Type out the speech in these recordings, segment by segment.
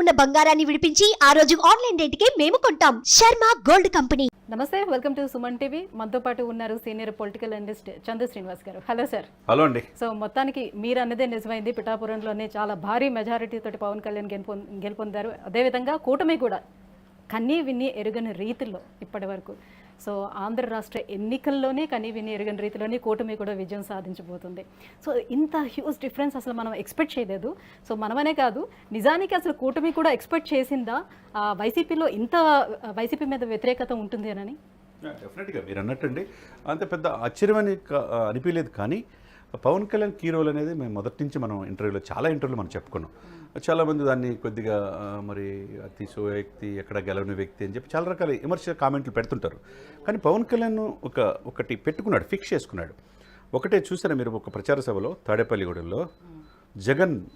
ఉన్న బంగారాన్ని విడిపించి ఆ రోజు ఆన్లైన్ రేటుకే మేము కొంటాం. Sharma gold company. నమస్తే వెల్కమ్ టు సుమన్ టీవీ. మనతో పాటు ఉన్నారు senior political analyst Chandu Srinivas గారు. Hello sir. హలో అండి. సో మొత్తానికి మీరు అన్నదే నిజమైంది. పిఠాపురంలోనే చాలా భారీ మెజారిటీ తోటి పవన్ కళ్యాణ్ గెలుపొ గెలుపొందారు. అదేవిధంగా కూటమి కూడా కన్నీ విని ఎరుగని రీతిలో ఇప్పటి వరకు. సో ఆంధ్ర రాష్ట్ర ఎన్నికల్లోనే కనీవిని ఎరుగని రీతిలోనే కూటమి కూడా విజయం సాధించబోతుంది. సో ఇంత హ్యూజ్ డిఫరెన్స్ అసలు మనం ఎక్స్పెక్ట్ చేయలేదు. సో మనమనే కాదు నిజానికి అసలు కూటమి కూడా ఎక్స్పెక్ట్ చేసిందా? ఆ, వైసీపీలో ఇంత వైసీపీ మీద వ్యతిరేకత ఉంటుంది అని డెఫినెట్గా మీరు అన్నట్టండి. అంత పెద్ద ఆశ్చర్యమని అనిపించలేదు కానీ పవన్ కళ్యాణ్ కీ రోల్ అనేది మేము మొదటి నుంచి మనం ఇంటర్వ్యూలో చాలా ఇంటర్వ్యూలు మనం చెప్పుకున్నాం. చాలామంది దాన్ని కొద్దిగా మరి అతి సో వ్యక్తి ఎక్కడ గెలవని వ్యక్తి అని చెప్పి చాలా రకాల విమర్శ కామెంట్లు పెడుతుంటారు. కానీ పవన్ కళ్యాణ్ ఒక ఒకటి పెట్టుకున్నాడు ఫిక్స్ చేసుకున్నాడు. ఒకటే చూసారా మీరు ఒక ప్రచార సభలో తాడేపల్లిగూడెంలో? జగన్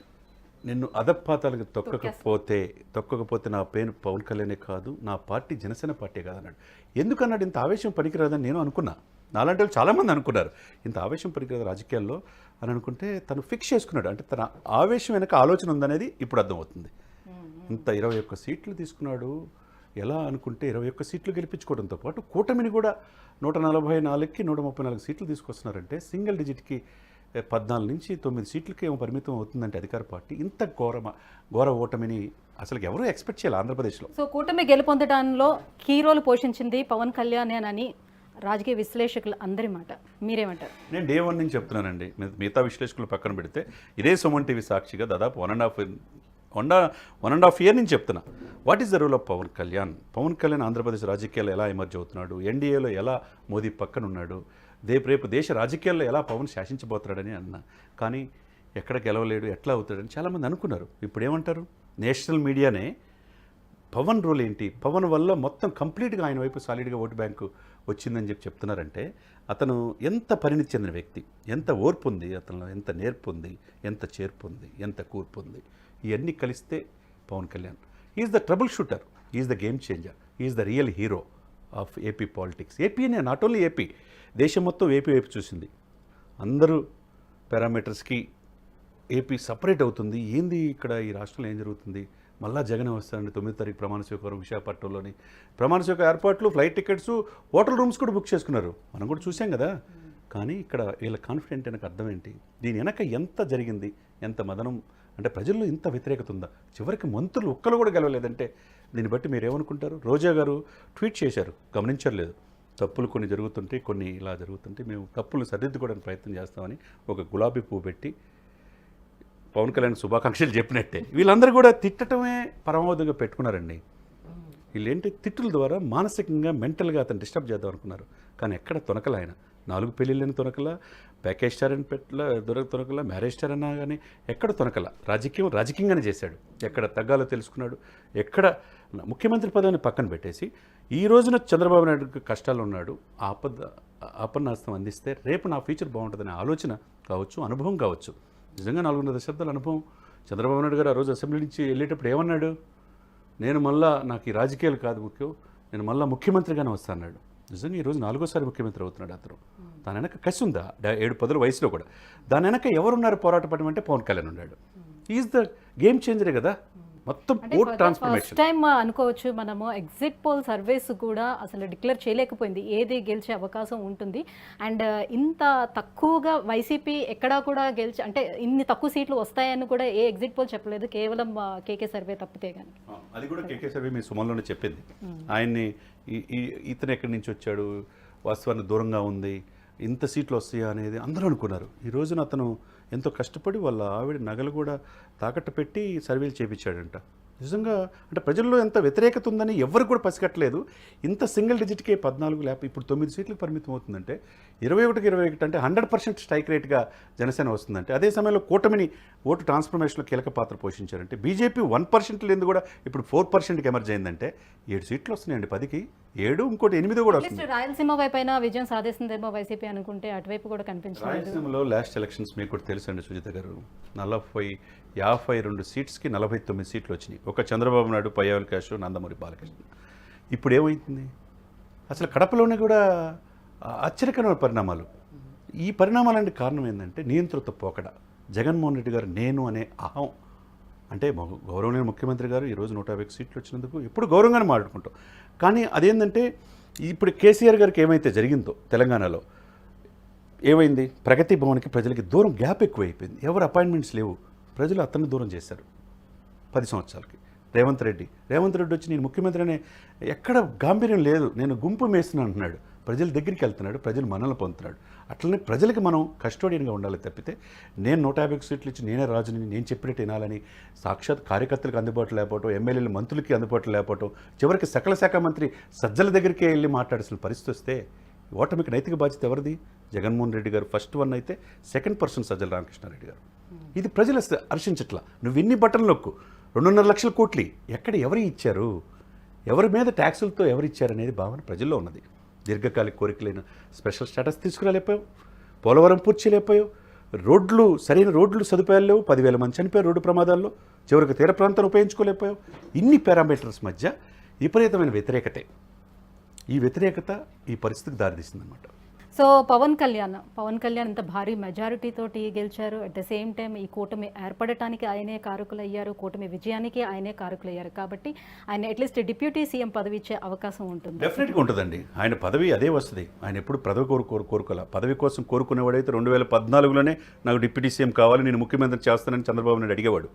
నిన్ను అధపాతాలకు తొక్కకపోతే తొక్కకపోతే నా పేరు పవన్ కళ్యాణే కాదు నా పార్టీ జనసేన పార్టీ కాదన్నాడు. ఎందుకన్నాడు? ఇంత ఆవేశం పనికిరాదని నేను అనుకున్నా. నాలాంటి వాళ్ళు చాలామంది అనుకున్నారు. ఇంత ఆవేశం పనికిరాదు రాజకీయాల్లో అని అనుకుంటే తను ఫిక్స్ చేసుకున్నాడు. అంటే తన ఆవేశం వెనక ఆలోచన ఉందనేది ఇప్పుడు అర్థమవుతుంది. ఇంత ఇరవై ఒక్క సీట్లు తీసుకున్నాడు. ఎలా అనుకుంటే ఇరవై ఒక్క సీట్లు గెలిపించుకోవడంతో పాటు కూటమిని కూడా నూట నలభై నాలుగుకి నూట ముప్పై నాలుగు సీట్లు తీసుకొస్తున్నారంటే సింగిల్ డిజిట్కి పద్నాలుగు నుంచి తొమ్మిది సీట్లకి ఏమో పరిమితం అవుతుందంటే అధికార పార్టీ ఇంత ఘోరమ ఘోర ఓటమిని అసలు ఎవరూ ఎక్స్పెక్ట్ చేయాలి ఆంధ్రప్రదేశ్లో. సో కూటమి గెలుపొందడంలో కీ రోల్ పోషించింది పవన్ కళ్యాణ్ అని రాజకీయ విశ్లేషకులు అందరి మాట మీరేమంటారు? నేను డే వన్ నుంచి చెప్తున్నానండి. మిగతా విశ్లేషకులు పక్కన పెడితే ఇదే సుమన్ టీవీ సాక్షిగా దాదాపు one and half one one and half year నుంచి చెప్తున్నా. What is the rule of Pawan Kalyan? Pawan Kalyan Andhra Pradesh రాజకీయాల్లో ఎలా ఎమర్జ్ అవుతున్నాడు? ఎన్డీఏలో ఎలా మోదీ పక్కన ఉన్నాడు? రేపు రేపు దేశ రాజకీయాల్లో ఎలా పవన్ శాసించబోతున్నాడని అన్నా. కానీ ఎక్కడ గెలవలేడు ఎట్లా అవుతాడని చాలామంది అనుకున్నారు. ఇప్పుడు ఏమంటారు నేషనల్ మీడియానే పవన్ రోల్ ఏంటి? పవన్ వల్ల మొత్తం కంప్లీట్గా ఆయన వైపు సాలిడ్గా ఓటు బ్యాంకు వచ్చిందని చెప్పి చెప్తున్నారంటే అతను ఎంత పరిణితి చెందిన వ్యక్తి ఎంత ఓర్పు ఉంది అతను ఎంత నేర్పు ఉంది ఎంత చేర్పు ఉంది ఎంత కూర్పు ఉంది ఇవన్నీ కలిస్తే Pawan Kalyan. Is the trouble shooter is the game changer is the real hero of AP politics ఏపీనే not only AP దేశం మొత్తం ఏపీ వైపు చూసింది. అందరూ పారామీటర్స్కి ఏపీ సపరేట్ అవుతుంది. ఏంది ఇక్కడ ఈ రాష్ట్రంలో ఏం జరుగుతుంది? మళ్ళా జగన్ వస్తారండి. తొమ్మిది తారీఖు ప్రమాణ స్వీకారం విశాఖపట్నంలోని. ప్రమాణ స్వీకారం ఏర్పాట్లు ఫ్లైట్ టికెట్స్ హోటల్ రూమ్స్ కూడా బుక్ చేసుకున్నారు. మనం కూడా చూసాం కదా. కానీ ఇక్కడ వీళ్ళ కాన్ఫిడెంట్ వెనక అర్థం ఏంటి? దీని వెనక ఎంత జరిగింది? ఎంత మదనం? అంటే ప్రజల్లో ఇంత వ్యతిరేకత ఉందా? చివరికి మంత్రులు ఒక్కరు కూడా గెలవలేదంటే దీన్ని బట్టి మీరు ఏమనుకుంటారు రోజా గారు ట్వీట్ చేశారు. గమనించలేదు తప్పులు కొన్ని జరుగుతుంటే కొన్ని ఇలా జరుగుతుంటే మేము తప్పులు సరిదిద్దుకోవడానికి ప్రయత్నం చేస్తామని ఒక గులాబీ పువ్వు పెట్టి పవన్ కళ్యాణ్ శుభాకాంక్షలు చెప్పినట్టే. వీళ్ళందరూ కూడా తిట్టడమే పరమావధిగా పెట్టుకున్నారండి. వీళ్ళేంటి? తిట్టుల ద్వారా మానసికంగా మెంటల్గా అతను డిస్టర్బ్ చేద్దాం అనుకున్నారు. కానీ ఎక్కడ తొనకల ఆయన. నాలుగు పెళ్ళిళ్ళని తొనకల ప్యాకేజ్ స్టార్ అని పెట్టల దొరక తొనకల మ్యారేజ్ స్టార్ అన్నా కానీ ఎక్కడ తొనకల? రాజకీయం రాజకీయంగానే చేశాడు. ఎక్కడ తగ్గాలో తెలుసుకున్నాడు. ఎక్కడ ముఖ్యమంత్రి పదవిని పక్కన పెట్టేసి ఈ రోజున చంద్రబాబు నాయుడుకి కష్టాలు ఉన్నాడు. ఆపద ఆపన్నాస్తం అందిస్తే రేపు నా ఫ్యూచర్ బాగుంటుందనే ఆలోచన కావచ్చు అనుభవం కావచ్చు. నిజంగా నాలుగున్నర దశాబ్దాల అనుభవం. చంద్రబాబు నాయుడు గారు ఆ రోజు అసెంబ్లీ నుంచి వెళ్ళేటప్పుడు ఏమన్నాడు? నేను మళ్ళా నాకు ఈ రాజకీయాలు కాదు ముఖ్యం నేను మళ్ళా ముఖ్యమంత్రిగానే వస్తాన్నాడు నిజంగా ఈరోజు నాలుగోసారి ముఖ్యమంత్రి అవుతున్నాడు అతను. దాని వెనక కసి ఉందా? ఏడు పదుల వయసులో కూడా. దాని వెనక ఎవరున్నారు పోరాట పవన్ కళ్యాణ్ ఉన్నాడు. ఈజ్ ద గేమ్ చేంజరే కదా? మొత్తం ఓట్ ఫస్ట్ ట్రాన్స్ఫర్మేషన్ టైం అనుకోవచ్చు మనము ఎగ్జిట్ పోల్ సర్వేస్ కూడా అసలు డిక్లేర్ చేయలేకపోయింది. ఏది గెలిచే అవకాశం ఉంటుంది. అండ్ ఇంత తక్కువగా వైసీపీ ఎక్కడా కూడా గెలిచి అంటే ఇన్ని తక్కువ సీట్లు వస్తాయని కూడా ఏ ఎగ్జిట్ పోల్ చెప్పలేదు. కేవలం కేకే సర్వే తప్పితే కానీ అది కూడా కేకే సర్వే మీ సుమన్లోనే చెప్పింది. ఆయన్ని ఈ- ఈ ఇతను ఎక్కడి నుంచి వచ్చాడు? వాస్తవానికి దూరంగా ఉంది. ఇంత సీట్లు వస్తాయా అనేది అందరూ అనుకున్నారు. ఈ రోజున అతను ఎంతో కష్టపడి వాళ్ళ ఆవిడ నగలు కూడా తాకట్టు పెట్టి సర్వేలు చేయించాడంట నిజంగా అంటే ప్రజల్లో ఎంత వ్యతిరేకత ఉందని ఎవరు కూడా పసిగట్టలేదు. ఇంత సింగిల్ డిజిట్కే పద్నాలుగు లేకపోతే ఇప్పుడు తొమ్మిది సీట్లకు పరిమితం అవుతుందంటే ఇరవై ఒకటికి ఇరవై ఒకటి అంటే హండ్రెడ్ పర్సెంట్ స్ట్రైక్ రేట్గా జనసేన వస్తుందంటే అదే సమయంలో కూటమిని ఓటు ట్రాన్స్ఫర్మేషన్లో కీలక పాత్ర పోషించారంటే బీజేపీ వన్ పర్సెంట్ లేని కూడా ఇప్పుడు ఫోర్ పర్సెంట్కి ఎమర్జ్ అయిందంటే ఏడు సీట్లు వస్తున్నాయండి పదికి. ఏడు ఇంకోటి ఎనిమిది కూడా వస్తుంది. రాయలసీమ వైపు అయినా విజయం సాధిస్తుందేమో వైసీపీ అనుకుంటే అటువైపు కూడా కనిపించలేదు. రాయలసీమలో లాస్ట్ ఎలక్షన్స్ మీకు కూడా తెలుసండి సుజిత గారు. నలభై యాభై రెండు సీట్స్కి నలభై తొమ్మిది సీట్లు వచ్చినాయి. ఒక చంద్రబాబు నాయుడు పయ్యావల్ క్యాష్ నందమూరి బాలకృష్ణ. ఇప్పుడు ఏమైంది? అసలు కడపలోనే కూడా ఆశ్చర్యకరమైన పరిణామాలు. ఈ పరిణామాలంటే కారణం ఏంటంటే నియంత్రిత పోకడ. జగన్మోహన్ రెడ్డి గారు నేను అనే అహం అంటే గౌరవనీయ ముఖ్యమంత్రి గారు ఈరోజు నూట యాభై సీట్లు వచ్చినందుకు ఎప్పుడు గౌరవంగానే మాట్లాడుకుంటాం. కానీ అదేంటంటే ఇప్పుడు కేసీఆర్ గారికి ఏమైతే జరిగిందో తెలంగాణలో ఏమైంది? ప్రగతి భవన్కి ప్రజలకి దూరం గ్యాప్ ఎక్కువైపోయింది. ఎవరు అపాయింట్మెంట్స్ లేవు. ప్రజలు అతన్ని దూరం చేశారు. పది సంవత్సరాలకి. రేవంత్ రెడ్డి. రేవంత్ రెడ్డి వచ్చి నేను ముఖ్యమంత్రి అనే ఎక్కడ గాంభీర్యం లేదు నేను గుంపు మేస్తున్నాను అంటున్నాడు. ప్రజల దగ్గరికి వెళ్తున్నాడు ప్రజలు మనల్ని పొందుతున్నాడు. అట్లనే ప్రజలకి మనం కస్టోడియన్గా ఉండాలి తప్పితే నేను నూట యాభై సీట్లు ఇచ్చి నేనే రాజుని నేను చెప్పినట్టు వినాలని సాక్షాత్ కార్యకర్తలకు అందుబాటులో లేకపోవటం ఎమ్మెల్యేలు మంత్రులకి అందుబాటులో లేకపోవటం చివరికి సకల శాఖ మంత్రి సజ్జల దగ్గరికే వెళ్ళి మాట్లాడాల్సిన పరిస్థితి వస్తే ఓటమికి నైతిక బాధ్యత ఎవరిది? జగన్మోహన్ రెడ్డి గారు ఫస్ట్ వన్ అయితే సెకండ్ పర్సన్ సజ్జల రామకృష్ణారెడ్డి గారు. ఇది ప్రజలు హర్షించట్లా. నువ్వు ఎన్ని బటన్లు నొక్కు. రెండున్నర లక్షల కోట్లు. ఎక్కడ ఎవరు ఇచ్చారు? ఎవరి మీద ట్యాక్సులతో ఎవరు ఇచ్చారనేది భావన ప్రజల్లో ఉన్నది. దీర్ఘకాలిక కోరికలైన స్పెషల్ స్టేటస్ తీసుకురాలేకపోయావు. పోలవరం పూర్తి చేయలేకపోయావు. రోడ్లు సరైన రోడ్లు సదుపాయాలు లేవు. పదివేల మంది చనిపోయారు రోడ్డు ప్రమాదాల్లో. చివరికి తీర ప్రాంతాన్ని ఉపయోగించుకోలేకపోయావు. ఇన్ని పారామీటర్స్ మధ్య విపరీతమైన వ్యతిరేకతే. ఈ వ్యతిరేకత ఈ పరిస్థితికి దారితీసిందనమాట సో పవన్ కళ్యాణ్ పవన్ కళ్యాణ్ ఇంత భారీ మెజారిటీ తోటి గెలిచారు. అట్ ద సేమ్ టైం ఈ కూటమి ఏర్పడటానికి ఆయనే కారకులయ్యారు. కూటమి విజయానికి ఆయనే కారకులయ్యారు. కాబట్టి ఆయన అట్లీస్ట్ డిప్యూటీ సీఎం పదవి ఇచ్చే అవకాశం ఉంటుంది. డెఫినెట్గా ఉంటుందండి. ఆయన పదవి అదే వస్తుంది. ఆయన ఎప్పుడు పదవి కోరు కోరు కోరుకోలే. పదవి కోసం కోరుకునేవాడైతే రెండు వేల పద్నాలుగులోనే నాకు డిప్యూటీ సీఎం కావాలి. నేను ముఖ్యమంత్రి చేస్తానని చంద్రబాబు నాయుడు అడిగేవాడు.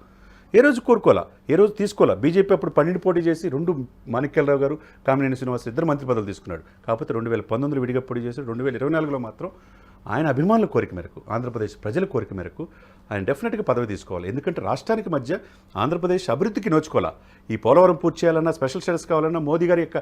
ఏ రోజు కోరుకోలా ఏ రోజు తీసుకోవాలా? బీజేపీ అప్పుడు పన్నెండు పోటీ చేసి రెండు మాణిక్యాలరావు గారు కామినేని శ్రీనివాస్ ఇద్దరు మంత్రి పదవులు తీసుకున్నాడు. కాకపోతే రెండు వేల పంతొమ్మిది విడిగా పోటీ చేసి రెండు వేల ఇరవై నాలుగులో మాత్రం ఆయన అభిమానుల కోరిక మేరకు ఆంధ్రప్రదేశ్ ప్రజల కోరిక మేరకు ఆయన డెఫినెట్గా పదవి తీసుకోవాలి. ఎందుకంటే రాష్ట్రానికి మధ్య ఆంధ్రప్రదేశ్ అభివృద్ధికి నోచుకోవాలా? ఈ పోలవరం పూర్తి చేయాలన్నా స్పెషల్ స్టేటస్ కావాలన్నా మోదీ గారి యొక్క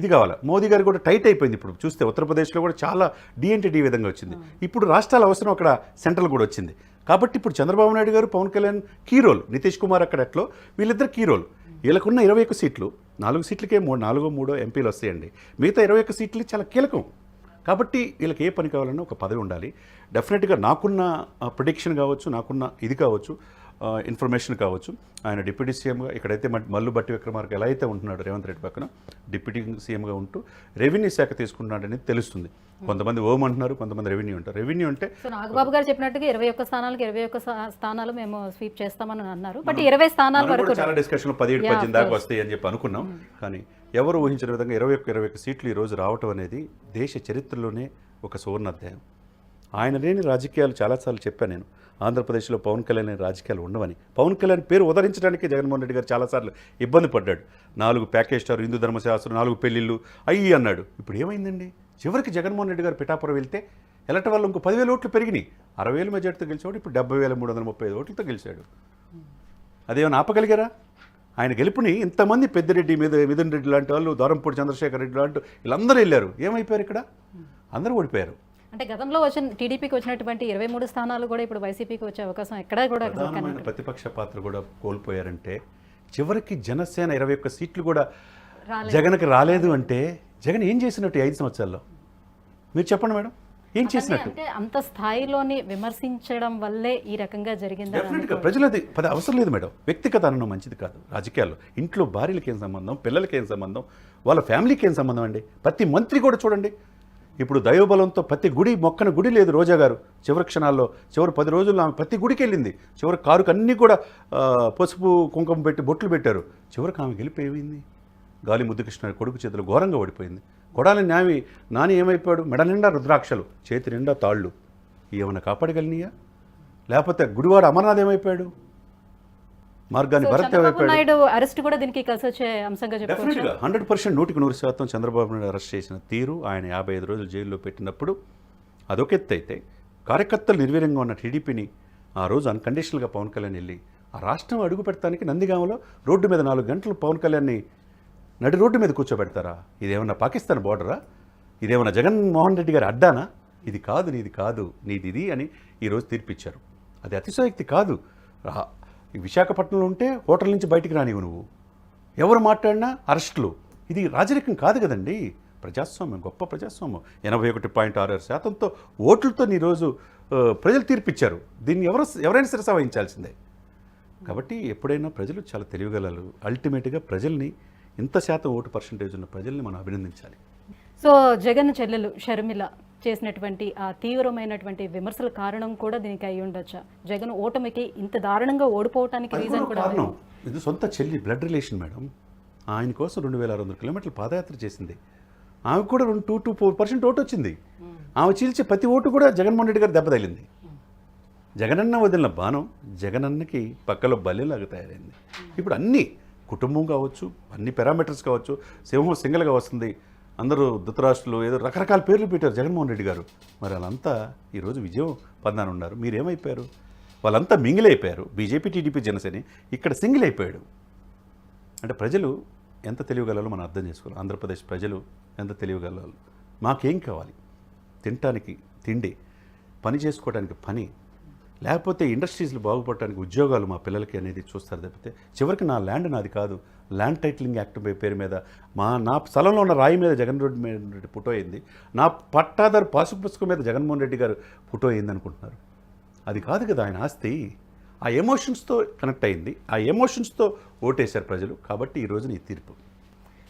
ఇది కావాలా? మోదీ గారు కూడా టైట్ అయిపోయింది ఇప్పుడు. చూస్తే ఉత్తరప్రదేశ్లో కూడా చాలా డిఎన్టీ డి విధంగా వచ్చింది. ఇప్పుడు రాష్ట్రాల అవసరం అక్కడ సెంట్రల్ కూడా వచ్చింది. కాబట్టి ఇప్పుడు చంద్రబాబు నాయుడు గారు పవన్ కళ్యాణ్ కీ రోల్. నితీష్ కుమార్ అక్కడ ఎట్లో. వీళ్ళిద్దరు కీ రోల్. వీళ్ళకున్న ఇరవై ఒక్క సీట్లు. నాలుగు సీట్లకే మూడు నాలుగో మూడో ఎంపీలు వస్తాయండి. మిగతా ఇరవై ఒక్క సీట్లు చాలా కీలకం. కాబట్టి వీళ్ళకి ఏ పని కావాలన్నా ఒక పదవి ఉండాలి. డెఫినెట్గా నాకున్న ప్రొడిక్షన్ కావచ్చు నాకున్న ఇది కావచ్చు. ఇన్ఫర్మేషన్ కావచ్చు. ఆయన డిప్యూటీ సీఎంగా ఇక్కడైతే మల్లు బట్టి విక్రమార్క ఎలా అయితే ఉంటున్నాడు రేవంత్ రెడ్డి పక్కన డిప్యూటీ సీఎంగా ఉంటూ రెవెన్యూ శాఖ తీసుకుంటున్నాడని తెలుస్తుంది. కొంతమంది ఓం అంటున్నారు కొంతమంది రెవెన్యూ అంటారు. రెవెన్యూ అంటే నాగబాబు గారు చెప్పినట్టుగా ఇరవై ఒక్క స్థానాలకు ఇరవై ఒక్క స్థా- స్థానాలు మేము స్వీప్ చేస్తామని అన్నారు. బట్ ఇరవై స్థానాల వరకు చాలా డిస్కషన్లో పదిహేడు పద్దెనిమిది దాకా. వస్తాయి అని చెప్పి అనుకున్నాం. కానీ ఎవరు ఊహించిన విధంగా ఇరవై ఒక్క ఇరవై ఒక్క సీట్లు ఈ రోజు రావటం అనేది దేశ చరిత్రలోనే ఒక సువర్ణ అధ్యాయం. ఆయన లేని రాజకీయాలు చాలాసార్లు చెప్పాను నేను. ఆంధ్రప్రదేశ్లో పవన్ కళ్యాణ్ రాజకీయాలు ఉండవని. పవన్ కళ్యాణ్ పేరు ఉదరించడానికి జగన్మోహన్ రెడ్డి గారు చాలాసార్లు ఇబ్బంది పడ్డాడు. నాలుగు ప్యాకేజ్ స్టార్ హిందూ ధర్మశాస్త్రం నాలుగు పెళ్ళిళ్ళు అయ్యి అన్నాడు. ఇప్పుడు ఏమైందండి? చివరికి జగన్మోహన్ రెడ్డి గారు పిఠాపురం వెళ్తే ఎలట వల్ల ఇంకో పదివేల ఓట్లు పెరిగినాయి. అరవై వేల మెజార్టీతో గెలిచాడు ఇప్పుడు డెబ్బై వేల మూడు వందల ముప్పై ఐదు ఓట్లతో గెలిచాడు. అదేమైనా ఆపగలిగారా? ఆయన గెలుపుని ఇంతమంది పెద్దిరెడ్డి మీద మిథున్ రెడ్డి లాంటి వాళ్ళు దారంపూడి చంద్రశేఖర్ రెడ్డి లాంటి వీళ్ళందరూ వెళ్ళారు. ఏమైపోయారు ఇక్కడ? అందరూ ఓడిపోయారు. అంటే గతంలో వచ్చిన టీడీపీకి వచ్చినటువంటి ఇరవై మూడు స్థానాలు కూడా ఇప్పుడు వైసీపీకి వచ్చే అవకాశం ఎక్కడా కూడా ప్రతిపక్ష పాత్ర కూడా కోల్పోయారంటే చివరికి జనసేన ఇరవై ఒక్క సీట్లు కూడా జగన్కి రాలేదు అంటే జగన్ ఏం చేసినట్టు ఐదు సంవత్సరాల్లో? మీరు చెప్పండి మేడం. ఏం చేసినట్టు? అంటే అంత స్థాయిలోని విమర్శించడం వల్లే ఈ రకంగా డెఫినెట్గా ప్రజలది పది అవసరం లేదు మేడం. వ్యక్తిగత అనడం మంచిది కాదు. రాజకీయాల్లో ఇంట్లో భార్యలకి ఏం సంబంధం పిల్లలకి ఏం సంబంధం వాళ్ళ ఫ్యామిలీకి ఏం సంబంధం అండి? ప్రతి మంత్రి కూడా చూడండి. ఇప్పుడు దైవబలంతో ప్రతి గుడి మొక్కన గుడి లేదు రోజా గారు. చివరి క్షణాల్లో చివరి పది రోజుల్లో ఆమె ప్రతి గుడికి వెళ్ళింది. చివరి కారుకు అన్నీ కూడా పసుపు కుంకుమ పెట్టి బొట్లు పెట్టారు. చివరికి ఆమె గెలిపోయింది గాలి ముద్దుకృష్ణ కొడుకు చేతులు ఘోరంగా ఓడిపోయింది. కొడాల నావి నాని ఏమైపోయాడు? మెడ నిండా రుద్రాక్షలు చేతి నిండా తాళ్ళు. ఏమైనా కాపాడగలిగినాయా లేకపోతే గుడివాడు అమర్నాథ్ ఏమైపోయాడు? మార్గాన్ని భరత్ నాయుడు అరెస్ట్ కూడా దీనికి కలిసి వచ్చే అంశంగా డెఫినెట్గా హండ్రెడ్ పర్సెంట్ నూటికి నూరు శాతం చంద్రబాబు నాయుడు అరెస్ట్ చేసిన తీరు ఆయన యాభై ఐదు రోజులు జైల్లో పెట్టినప్పుడు అదొక ఎత్తు అయితే కార్యకర్తలు నిర్వీర్యంగా ఉన్న టీడీపీని ఆ రోజు అన్కండిషనల్గా పవన్ కళ్యాణ్ వెళ్ళి ఆ రాష్ట్రం అడుగు పెడతానికి నందిగామలో రోడ్డు మీద నాలుగు గంటలు పవన్ కళ్యాణ్ని నడి రోడ్డు మీద కూర్చోబెడతారా? ఇదేమన్నా పాకిస్తాన్ బోర్డరా? ఇదేమన్నా జగన్మోహన్ రెడ్డి గారి అడ్డానా? ఇది కాదు నీది కాదు నీది ఇది అని ఈరోజు తీర్పిచ్చారు. అది అతిశయోక్తి కాదు. విశాఖపట్నంలో ఉంటే హోటల్ నుంచి బయటికి రానివ్వు నువ్వు. ఎవరు మాట్లాడినా అరెస్టులు. ఇది రాజరికం కాదు కదండి. ప్రజాస్వామ్యం గొప్ప ప్రజాస్వామ్యం. ఎనభై ఒకటి పాయింట్ ఆరు ఆరు శాతంతో ఓట్లతో ఈరోజు ప్రజలు తీర్పిచ్చారు. దీన్ని ఎవరు ఎవరైనా సరే వహించాల్సిందే. కాబట్టి ఎప్పుడైనా ప్రజలు చాలా తెలివిగలరు అల్టిమేట్గా ప్రజల్ని ఇంత శాతం ఓటు పర్సంటేజ్ ఉన్న ప్రజల్ని మనం అభినందించాలి. సో జగన్ చెల్లెలు షర్మిల చేసినటువంటి ఆ తీవ్రమైనటువంటి విమర్శల కారణం కూడా దీనికి అయి ఉండొచ్చా. జగన్ ఓటమికి ఇంత దారుణంగా ఓడిపోవటానికి రీజన్ కూడా ఇది సొంత చెల్లి బ్లడ్ రిలేషన్ మేడం. ఆయన కోసం రెండు వేల ఆరు వందల కిలోమీటర్లు పాదయాత్ర చేసింది. ఆమెకు కూడా రెండు two two four percent vote వచ్చింది. ఆమె చీల్చే ప్రతి ఓటు కూడా జగన్మోహన్ రెడ్డి గారు దెబ్బ తగిలింది. జగనన్న వదిలిన బాణం జగనన్నకి పక్కలో బలిలాగా తయారైంది. ఇప్పుడు అన్నీ కుటుంబం కావచ్చు అన్ని పారామీటర్స్ కావచ్చు సింహం సింగల్గా వస్తుంది. అందరూ ధృతరాష్ట్రులు ఏదో రకరకాల పేర్లు పెట్టారు జగన్మోహన్ రెడ్డి గారు. మరి వాళ్ళంతా ఈరోజు విజయం పొందాను ఉన్నారు. మీరేమైపోయారు? వాళ్ళంతా మింగిల్ అయిపోయారు. బీజేపీ టీడీపీ జనసేన ఇక్కడ సింగిల్ అయిపోయాడు. అంటే ప్రజలు ఎంత తెలియగలరో మనం అర్థం చేసుకోవాలి. ఆంధ్రప్రదేశ్ ప్రజలు ఎంత తెలియగలరు మాకేం కావాలి? తినటానికి తిండి పని చేసుకోవడానికి పని లేకపోతే ఇండస్ట్రీస్లు బాగుపడటానికి ఉద్యోగాలు మా పిల్లలకి అనేది చూస్తారు తప్పితే చివరికి నా ల్యాండ్ నాది కాదు. ల్యాండ్ టైటిలింగ్ యాక్ట్ పేరు మీద మా నా స్థలంలో ఉన్న రాయి మీద జగన్ రెడ్డి రెడ్డి ఫోటో అయింది. నా పట్టాదారు పాసు పుస్తకం మీద జగన్మోహన్ రెడ్డి గారు ఫోటో అయింది అనుకుంటున్నారు అది కాదు కదా ఆయన ఆస్తి. ఆ ఎమోషన్స్తో కనెక్ట్ అయింది. ఆ ఎమోషన్స్తో ఓటేశారు ప్రజలు. కాబట్టి ఈ రోజున ఈ తీర్పు.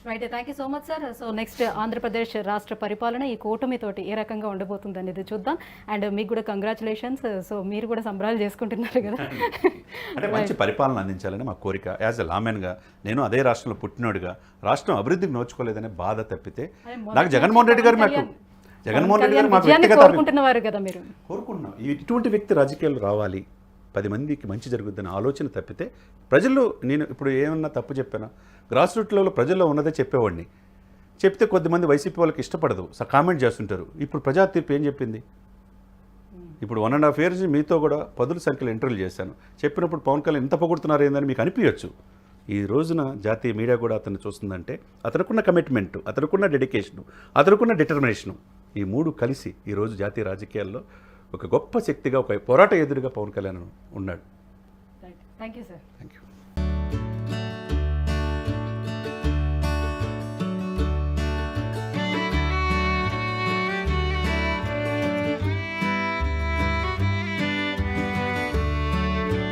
Right thank you so much sir so next Andhra Pradesh రాష్ట్ర పరిపాలన ఈ కూటమితోటి ఏ రకంగా ఉండబోతుంది అనేది చూద్దాం. అండ్ మీకు కూడా కంగ్రాచులేషన్స్ సో మీరు కూడా సంబరాలు చేసుకుంటున్నారు కదా. అంటే మంచి పరిపాలన అందించాలని మా కోరిక. యాజ్ ఎ లామెన్గా నేను అదే రాష్ట్రంలో పుట్టినోడిగా రాష్ట్రం అభివృద్ధికి నోచుకోలేదనే బాధ తప్పితే నాకు జగన్మోహన్ రెడ్డి గారు మాకు జగన్మోహన్ రెడ్డి గారు మాకు కోరుకుంటున్నవారు కదా మీరు. కోరుకుంటున్నాం. ఇటువంటి వ్యక్తి రాజకీయాలు రావాలి. పది మందికి మంచి జరుగుద్దని ఆలోచన తప్పితే ప్రజల్లో నేను ఇప్పుడు ఏమన్నా తప్పు చెప్పాను? గ్రాస్ రూట్ లెవెల్ ప్రజల్లో ఉన్నదే చెప్పేవాడిని. చెప్తే కొద్దిమంది వైసీపీ వాళ్ళకి ఇష్టపడదు. స- కామెంట్ చేస్తుంటారు. ఇప్పుడు ప్రజా తీర్పు ఏం చెప్పింది? ఇప్పుడు వన్ అండ్ హాఫ్ ఇయర్స్ మీతో కూడా పదుల సంఖ్యలో ఇంటర్వ్యూలు చేశాను. చెప్పినప్పుడు పవన్ కళ్యాణ్ ఎంత పొగుడుతున్నారు ఏందని మీకు అనిపించచ్చు ఈ రోజున జాతీయ మీడియా కూడా అతను చూస్తుందంటే అతనుకున్న కమిట్మెంట్ అతనుకున్న డెడికేషను అతనుకున్న డిటర్మినేషను ఈ మూడు కలిసి ఈరోజు జాతీయ రాజకీయాల్లో ఒక గొప్ప శక్తిగా ఒక పోరాట ఎదురుగా పవన్ కళ్యాణ్ ఉన్నాడు. Thank you sir thank you